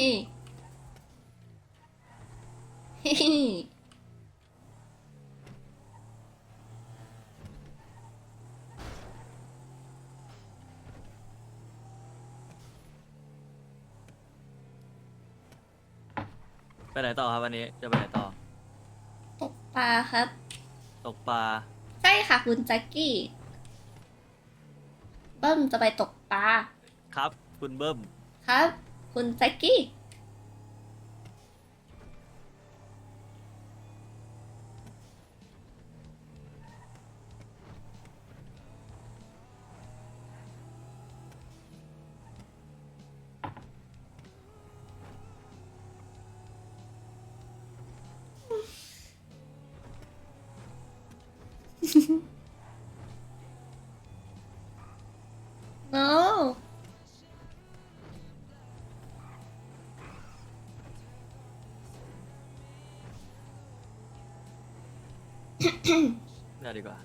ฮ้เฮ้ไปไหนต่อครับวันนี้จะไปไหนต่อ ตกปลาครับ ตกปลาใช่ค่ะคุณแจ็คกี้ เบิ้มจะไปตกปลา ครับ คุณเบิ้มครับ คุณแจ็คกี้ no น่าดีกว่า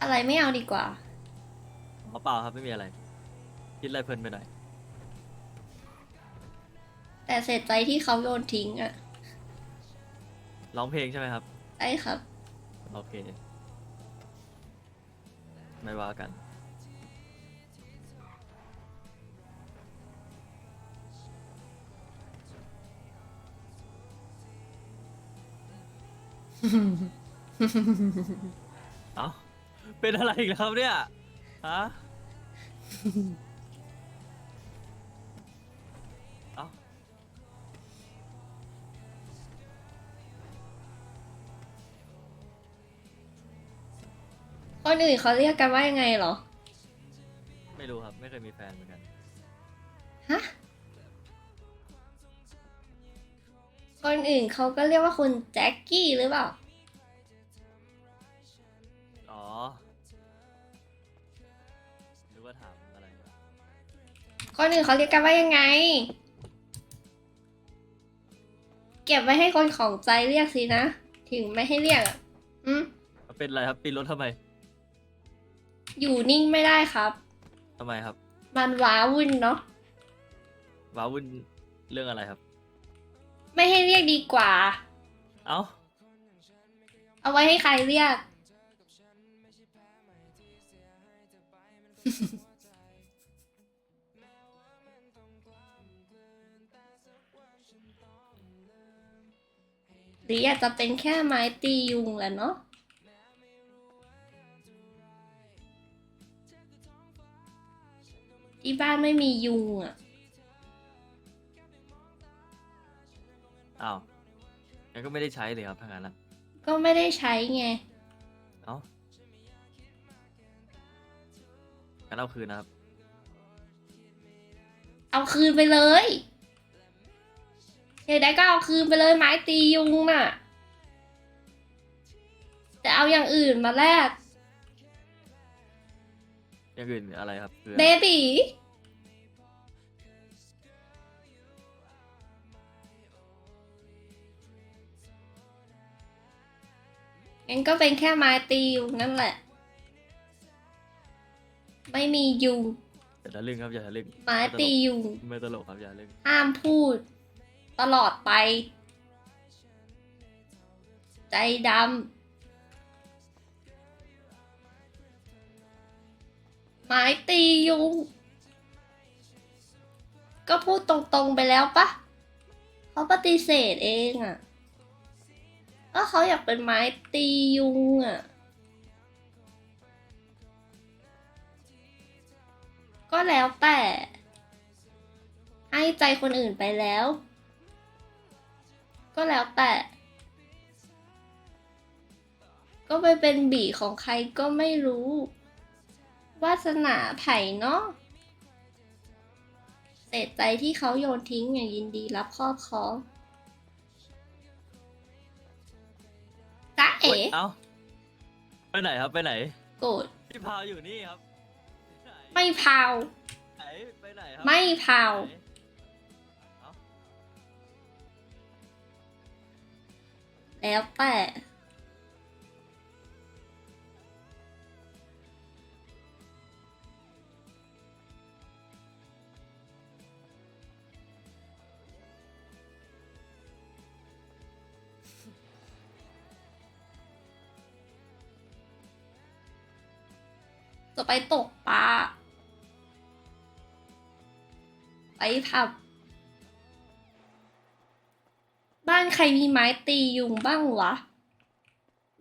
อะไรไม่เอาดีกว่าอ๋อเปล่าครับไม่มีอะไร คิดอะไรเพลินไปหน่อย แต่เสียใจที่เขาโยนทิ้งอะร้องเพลงใช่ไหมครับ ใช่ครับ โอเค ไม่ว่ากัน เอ้าเป็นอะไรอีกแล้วครับเนี่ยฮะเอ้าคนอื่นเขาเรียกกันว่ายังไงเหรอ ไม่รู้ครับ ไม่เคยมีแฟนเหมือนกัน อื่นเขาก็เรียกว่าคุณแจ็คกี้หรือเปล่า อ๋อหรือว่าถามอะไรวะคนอื่นเขาเรียกกันว่ายังไง เก็บไว้ให้คนของใจเรียกสินะ ถึงไม่ให้เรียกอะอืมเป็นอะไรครับปีนรถทำไมอยู่นิ่งไม่ได้ครับ ทำไมครับมันว้าวุ่นเนาะว้าวุ่นเรื่องอะไรครับ ไม่ให้เรียกดีกว่า เอ้าเอาไว้ให้ใครเรียก หรืออยากจะเป็นแค่ไม้ตียุงแหละเนาะที่บ้านไม่มียุงอะ อ้าวงั้นก็ไม่ได้ใช้เลยครับถ้างั้นละก็ไม่ได้ใช้ไง เอ้างั้นเอาคืนนะครับ เอาคืนไปเลยเฮ้ยได้ก็เอาคืนไปเลยไม้ตียุงน่ะแต่เอาอย่างอื่นมาแลกอย่างอื่นอะไรครับคือเบบี งั้นก็เป็นแค่ไม้ตียุงนั่นแหละ ไม่มียุง อย่าทะลึ่งครับอย่าทะลึ่งไม้ตียุง ไม่ตลกครับอย่าทะลึ่งห้ามพูด ตลอดไป ใจดำไม้ตียุง ก็พูดตรงๆไปแล้วปะเขาปฏิเสธเองอะ่ะ ก็เขาอยากเป็นไม้ตียุงอะ่ะ ก็แล้วแต่ ให้ใจคนอื่นไปแล้ว ก็แล้วแต่ ก็ไปเป็นบีของใครก็ไม่รู้ วาสนาไผ่เนาะเศษใจที่เขาโยนทิ้งอย่างยินดีรับครอบครอง เอ๋โอ๊ยเอ้าไปไหนครับไปไหน โกรธพี่พาวอยู่นี่ครับไหนไม่พาว ไหนไปไหนครัไม่พาวไหนเอ้าแล้วแต่ะไปตกปลา ไปผับ บ้านใครมีไม้ตียุงบ้างวะ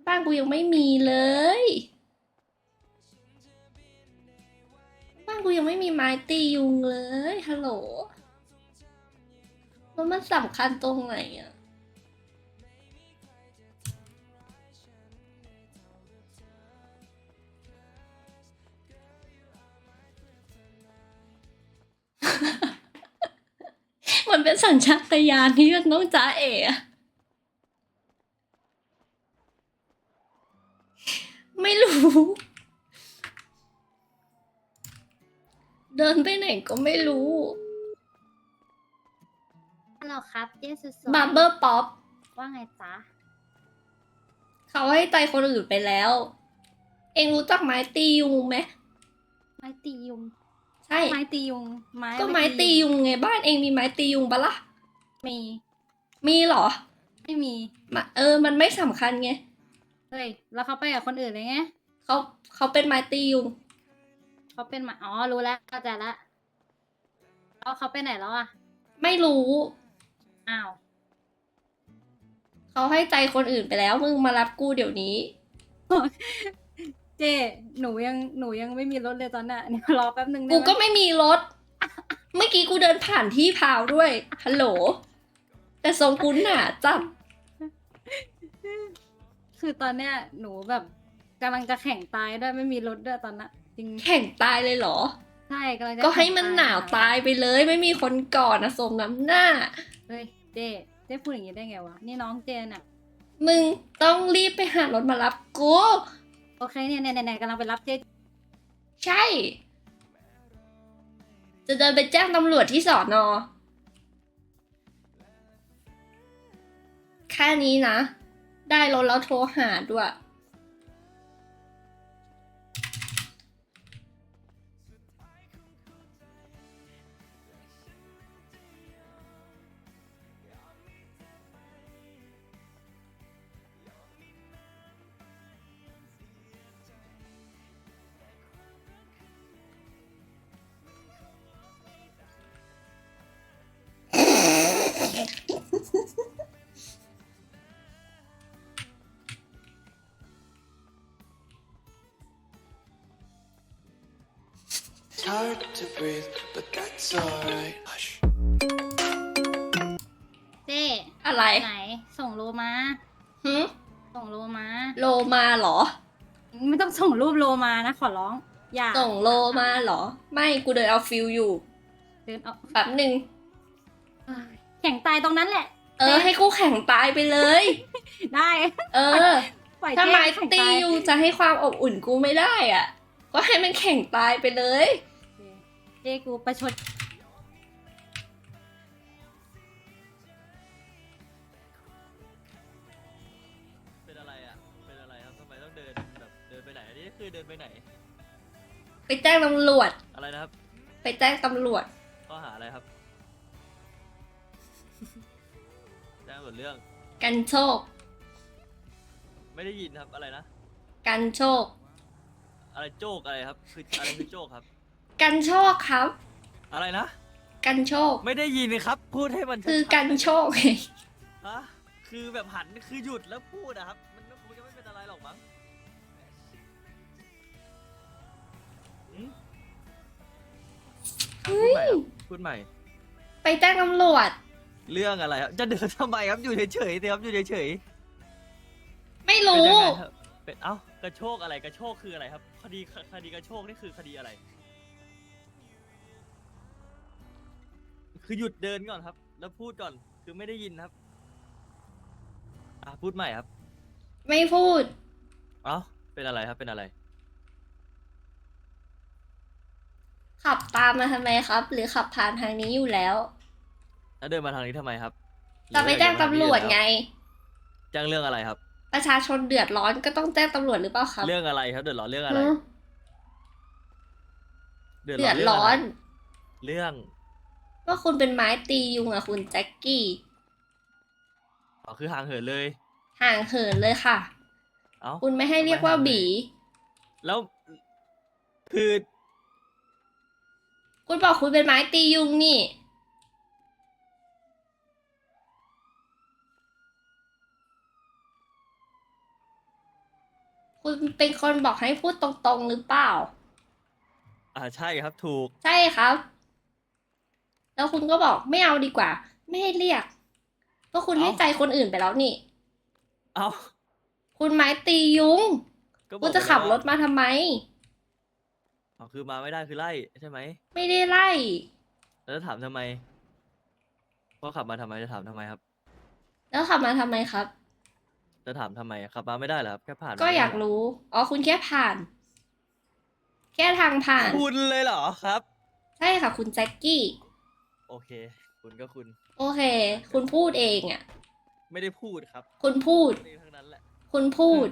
บ้านกูยังไม่มีเลย บ้านกูยังไม่มีไม้ตียุงเลย ฮัลโหลแล้วมันสำคัญตรงไหนอะ มันเป็นสัญชาตญาณที่มันต้องจ้าเอะไม่รู้ เดินไปไหนก็ไม่รู้ฮัลโหลครับเจ๊สุดบับเบอร์ป๊อปว่าไงจ๊ะเขาให้ไตคนอื่นไปแล้ว เองรู้จักไม้ตียุงไหมไม้ตียุง ใช่ ไม้ตียุง ไม้ก็ไม้ตียุงไงบ้านเองมีไม้ตียุงปะล่ะ มี มีเหรอ ไม่มีมาเออ มันไม่สำคัญไงเฮ้ยแล้วเขาไปกับคนอื่นเลยไงเขาเขาเป็นไม้ตียุง เขาเป็นหมาอ๋อรู้แล้วเข้าใจละแล้วเขาไปไหนแล้วอะไม่รู้อ้าวเขาให้ใจคนอื่นไปแล้ว มึงมารับกูเดี๋ยวนี้ เจ๊หนูยังหนูยังไม่มีรถเลยตอนน่ะเนี่ยรอแป๊บนึงได้กูไหมก็ไม่มีรถ เมื่อกี้กูเดินผ่านที่พาวด้วย ฮัลโหล แต่ทรงกูหนาจัด คือตอนเนี้ยหนูแบบกำลังจะแข่งตายด้วยไม่มีรถด้วยตอนน่ะจริงแข่งตายเลยเหรอ ใช่กำลังจะก็ให้แข่งมันหนาวค่ะตายไปเลย ไม่มีคนก่อนนะสมน้ำหน้า เฮ้ยเจ๊เจ๊พูดอย่างนี้ได้ไงวะนี่น้องเจน่ะ มึงต้องรีบไปหารถมารับกู โอเคเนี่ยเนี่ยเนี่ยกำลังไปรับเจ๊ใช่ จะเดินไปแจ้งตำรวจที่สอนอแค่นี้นะ ได้รถแล้วโทรหาด้วย hard to breathe, but that's alright. Hush. เจ๊อะไรไหน ส่งโลมาหึส่งโลมา โลมาเหรอ ไม่ต้องส่งรูปโลมานะ ขอร้อง อย่าส่งโลมาเหรอ ไม่กูเดินเอาฟิลอยู่เดินเอาแบบหนึ่งเอ้ยแข่งตายตรงนั้นแหละ เออ ให้กูแข่งตายไปเลย ได้ เออปล่อยถ้าเจ๊ไม้แข่งตีตาย อยู่จะให้ความอบอุ่นกูไม่ได้อะ ก็ให้มันแข่งตายไปเลย เจ๊กูประชดเป็นอะไรอะ เป็นอะไรครับทำไมต้องเดินแบบเดินไปไหน อันนี้คือเดินไปไหน ไปแจ้งตำรวจ อะไรนะครับ ไปแจ้งตำรวจ ข้อหาอะไรครับ แจ้งหมดเรื่อง กันโชค ไม่ได้ยินครับ อะไรนะ กันโชค อะไรโจกอะไรครับ คืออะไรคือโจกครับ กันโชคครับ อะไรนะ กันโชค ไม่ได้ยินครับ พูดให้มันคือชัดๆกันโชคไงฮะคือแบบหันคือหยุดแล้วพูดอะครับ มันก็คงจะไม่เป็นอะไรหรอกมั้งหืมอะพูดใหม่ครับพูดใหม่ ไปแจ้งตำรวจ เรื่องอะไรครับ จะเดินทำไมครับ อยู่เฉยๆเดี๋ยวครับ อยู่เฉยๆไม่เป็นรู้ ยังไงครับเป็นเอ้ากระโชกอะไร กระโชกคืออะไรครับ คดีคดีกระโชกนี่คือคดีอะไร คือหยุดเดินก่อนครับ แล้วพูดก่อนคือไม่ได้ยินครับ อะพูดใหม่ครับ ไม่พูด เอ้าเป็นอะไรครับเป็นอะไร ขับตามมาทำไมครับ หรือขับผ่านทางนี้อยู่แล้ว แล้วเดินมาทางนี้ทำไมครับจะไปแจ้งตำรวจไง แจ้งเรื่องอะไรครับ ประชาชนเดือดร้อนก็ต้องแจ้งตำรวจหรือเปล่าครับเรื่องอะไรครับ เดือดร้อนเรื่องอะไร หือเดือดเดือดเรื่องร้ออะไรนเรื่อง ว่าคุณเป็นไม้ตียุงอะคุณแจ็คกี้อ๋อคือห่างเหินเลย ห่างเหินเลยค่ะ เอ้า คุณไม่ให้เรียกว่าทำไมห่างบี แล้ว คือ คุณบอกคุณเป็นไม้ตียุงนี่ คุณเป็นคนบอกให้พูดตรงๆหรือเปล่า อ่าใช่ครับถูก ใช่ครับ แล้วคุณก็บอกไม่เอาดีกว่า ไม่ให้เรียก ก็คุณให้เอ้าใจคนอื่นไปแล้วนี่ เอ้าคุณไม้ตียุงก็บอกคุณจะขับไปรแล้วถมาทำไม อ๋อคือมาไม่ได้คือไล่ใช่ไหม ไม่ได้ไล่ แล้วจะถามทำไมว่าขับมาทำไมจะถามทำไมครับ แล้วขับมาทำไมครับ จะถามทำไมอะขับมาไม่ได้เหรอครับแค่ผ่านก็อยากรู้ อ๋อคุณแค่ผ่าน แค่ทางผ่าน คุณเลยเหรอครับ ใช่ค่ะ คุณแจ็คกี้ โอเค คุณก็คุณโอเค คุณพูดเองอะ ไม่ได้พูดครับคุณพูด นี่ทั้งนั้นแหละ คุณพูด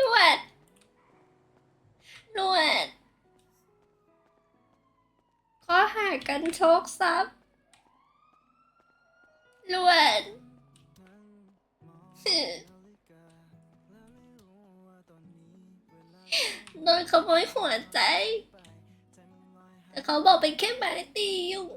ลวด ลวด ข้อหา กันโชคทรัพย์ลวนโดนขโมยหัวใจ แต่เขาบอกเป็นแค่ไม้ตีอยู่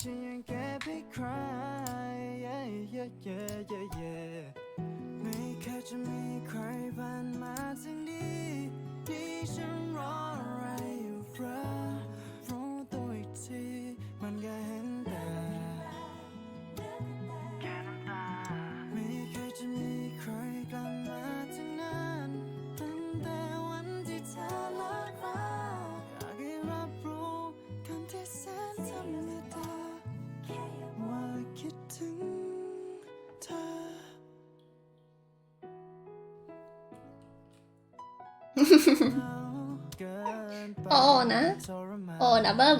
ฉันยังเก็บให้ใคร yeah, yeah, yeah, yeah, yeah ไม่เคยจะมีใครผ่านมาถึงนี้ที่ฉันรออะไรอยู่เพรา โอ้นะ โอ้นะเบิ้ม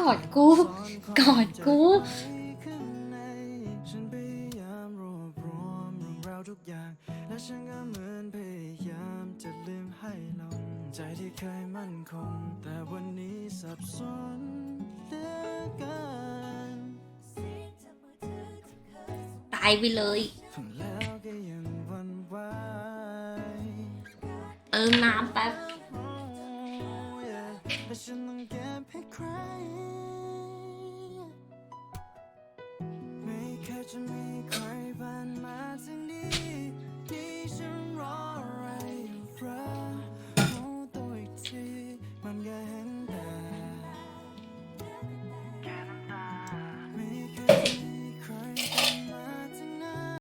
กอดกู กอดกูทุกอย่างและฉันก็เหมือนพยายามจะลืมให้ลงใจที่เคยมั่นคง แต่วันนี้สับสนเหลือเกินายไปเลยฟังแล้วก็ยังหวันไหวเติมน้ำแป๊บ